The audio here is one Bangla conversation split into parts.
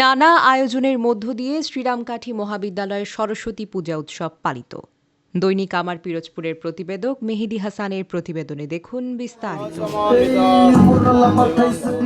নানা আয়োজনের মধ্য দিয়ে শ্রীরামকাঠি মহাবিদ্যালয়ের সরস্বতী পূজা উৎসব পালিত। দৈনিক আমার পিরোজপুরের প্রতিবেদক মেহেদি হাসানের প্রতিবেদনে দেখুন বিস্তারিত।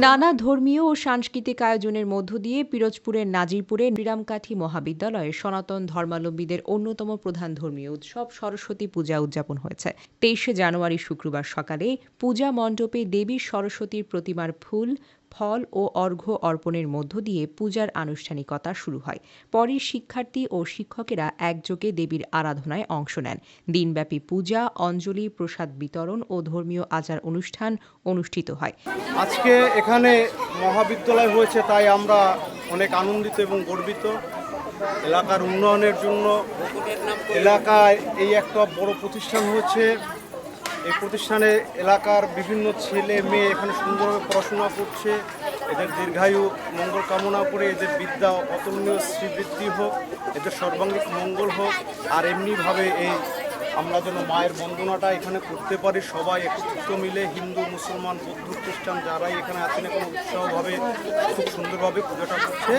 নানা ধর্মীয় ও সাংস্কৃতিক আয়োজনের মধ্য দিয়ে পিরোজপুরের নাজিরপুরে নিরামকাঠি মহাবিদ্যালয়ে সনাতন ধর্মাবলম্বীদের অন্যতম প্রধান ধর্মীয় উৎসব সরস্বতী পূজা উদযাপন হয়েছে। তেইশে জানুয়ারি শুক্রবার সকালে পূজা মণ্ডপে দেবী সরস্বতীর প্রতিমার ফুল ফল ও অর্ঘ্য অর্পণের মধ্য দিয়ে পূজার আনুষ্ঠানিকতা শুরু হয়। পরে শিক্ষার্থী ও শিক্ষকেরা একযোগে দেবীর আরাধনায় অংশ নেন। দিনব্যাপী পূজা, অঞ্জলি, প্রসাদ বিতরণ ও ধর্মীয় আচার অনুষ্ঠান অনুষ্ঠিত হয়। আজকে এখানে মহাবিদ্যালয় হয়েছে, তাই আমরা অনেক আনন্দিত এবং গর্বিত। এলাকার উন্নয়নের জন্য এলাকায় এই একটা বড় প্রতিষ্ঠান হয়েছে এই প্রতিষ্ঠানে এলাকার বিভিন্ন ছেলে, মেয়ে এখানে সুন্দরভাবে পড়াশোনা করছে। এদের দীর্ঘায়ু মঙ্গল কামনা করে এদের বিদ্যা অতুলনীয় শ্রীবৃদ্ধি হোক, এদের সর্বাঙ্গিক মঙ্গল হোক, আর এমনিভাবে এই আমরা যেন মায়ের বন্দনাটা এখানে করতে পারি, সবাই একত্রিত মিলে হিন্দু, মুসলমান, বৌদ্ধ, খ্রিস্টান যারাই এখানে আছেন, এখানে উৎসাহভাবে, খুব সুন্দরভাবে পুজোটা করছে।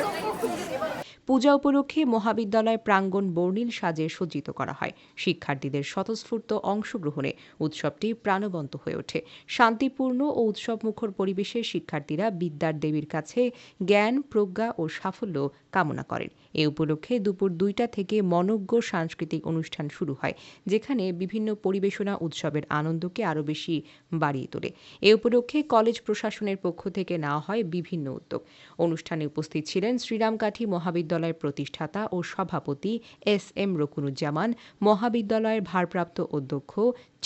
পূজা উপলক্ষে মহাবিদ্যালয় প্রাঙ্গণ বর্ণিল সাজে সজ্জিত করা হয়। শিক্ষার্থীদের স্বতঃস্ফূর্ত অংশগ্রহণে উৎসবটি প্রাণবন্ত হয়ে ওঠে। শান্তিপূর্ণ ও উৎসবমুখর পরিবেশে শিক্ষার্থীরা বিদ্যার দেবীর কাছে জ্ঞান, প্রজ্ঞা ও সাফল্য কামনা করেন। এ উপলক্ষে দুপুর দুইটা থেকে মনজ্ঞ সাংস্কৃতিক অনুষ্ঠান শুরু হয়, যেখানে বিভিন্ন পরিবেশনা উৎসবের আনন্দকে আরও বেশি বাড়িয়ে তোলে। এ উপলক্ষে কলেজ প্রশাসনের পক্ষ থেকে নেওয়া হয় বিভিন্ন উদ্যোগ। অনুষ্ঠানে উপস্থিত ছিলেন শ্রীরামকাঠি মহাবিদ্যালয়ের প্রতিষ্ঠাতা ও সভাপতি এস এম রকুনুজ্জামান, মহাবিদ্যালয়ের ভারপ্রাপ্ত অধ্যক্ষ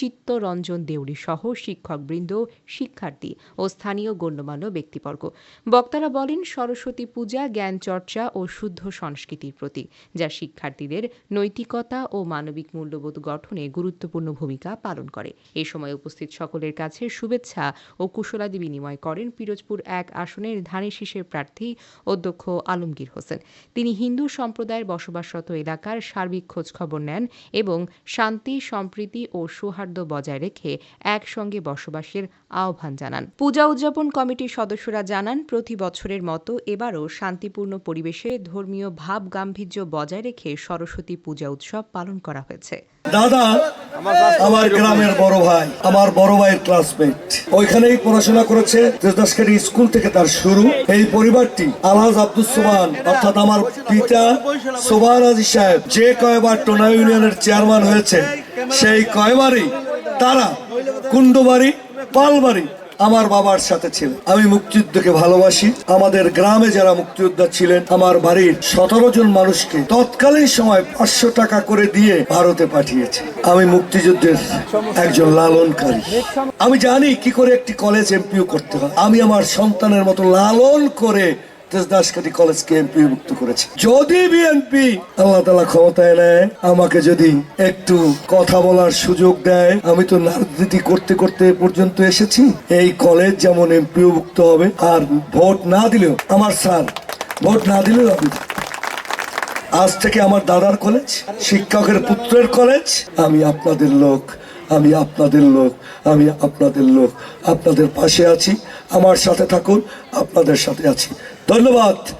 চিত্তরঞ্জন দেউড়ি সহ শিক্ষকবৃন্দ, শিক্ষার্থী ও স্থানীয় গণ্যমান্য ব্যক্তিবর্গ। বক্তারা বলেন, সরস্বতী পূজা জ্ঞান চর্চা ও শুদ্ধ সংস্কৃতির প্রতীক, যা শিক্ষার্থীদের নৈতিকতা ও মানবিক মূল্যবোধ গঠনে গুরুত্বপূর্ণ ভূমিকা পালন করে। এ সময় উপস্থিত সকলের কাছে শুভেচ্ছা ও কুশলাদি বিনিময় করেন পিরোজপুর এক আসনের ধানের শীষের প্রার্থী অধ্যক্ষ আলমগীর হোসেন। তিনি হিন্দু সম্প্রদায়ের বসবাসরত এলাকার সার্বিক খোঁজখবর নেন এবং শান্তি, সম্প্রীতি ও সৌহার্দ্য বজায় রেখে একসঙ্গে বসবাসের আহ্বান জানান। পূজা উদযাপন কমিটির সদস্যরা জানান, প্রতি বছরের মতো এবারও শান্তিপূর্ণ পরিবেশে ধর্মীয় ভাব গাম্ভীর্য বজায় রেখে সরস্বতী পূজা উৎসব পালন করা হয়েছে। দাদা, আমার গ্রামের বড় ভাই, আমার বড় ভাইয়ের ক্লাসমেট ওইখানেই পড়াশোনা করেছে দেশদাসকারী স্কুল থেকে তার শুরু। এই পরিবারটি আলহাজ আব্দুল সোবান অর্থাৎ আমার পিতা সোবান আজি সাহেব, যে কয়বার টোনা ইউনিয়নের চেয়ারম্যান হয়েছে, সেই কয়বারই তারা কুণ্ডবাড়ি, পালবাড়ি আমার বাবার সাথে ছিল আমি মুক্তিযুদ্ধকে ভালোবাসি। আমাদের গ্রামে যারা মুক্তিযোদ্ধা ছিলেন, আমার বাড়ির সতেরো জন মানুষকে তৎকালীন সময় পাঁচশো টাকা করে দিয়ে ভারতে পাঠিয়েছে। আমি মুক্তিযুদ্ধের একজন লালনকারী। আমি জানি কি করে একটি কলেজ এমপিও করতে হয়। আমি আমার সন্তানের মতো লালন করে দেশদাসকাঠি কলেজকে এমপি মুক্ত করেছে। যদি বিএনপি আল্লাহ তালা ক্ষমতায় নেয় আমাকে যদি একটু কথা বলার সুযোগ দেয়, আমি তো রাজনীতি করতে করতে পর্যন্ত এসেছি। এই কলেজ যেমন এমপিও মুক্ত হবে, আর ভোট না দিলেও, আমার স্যার, ভোট না দিলেও আমি আজ থেকে আমার দাদার কলেজ শিক্ষকের পুত্রের কলেজ আমি আপনাদের লোক আমি আপনাদের লোক, আমি আপনাদের লোক। আপনাদের পাশে আছি, আমার সাথে থাকুন, আপনাদের সাথে আছি। ধন্যবাদ।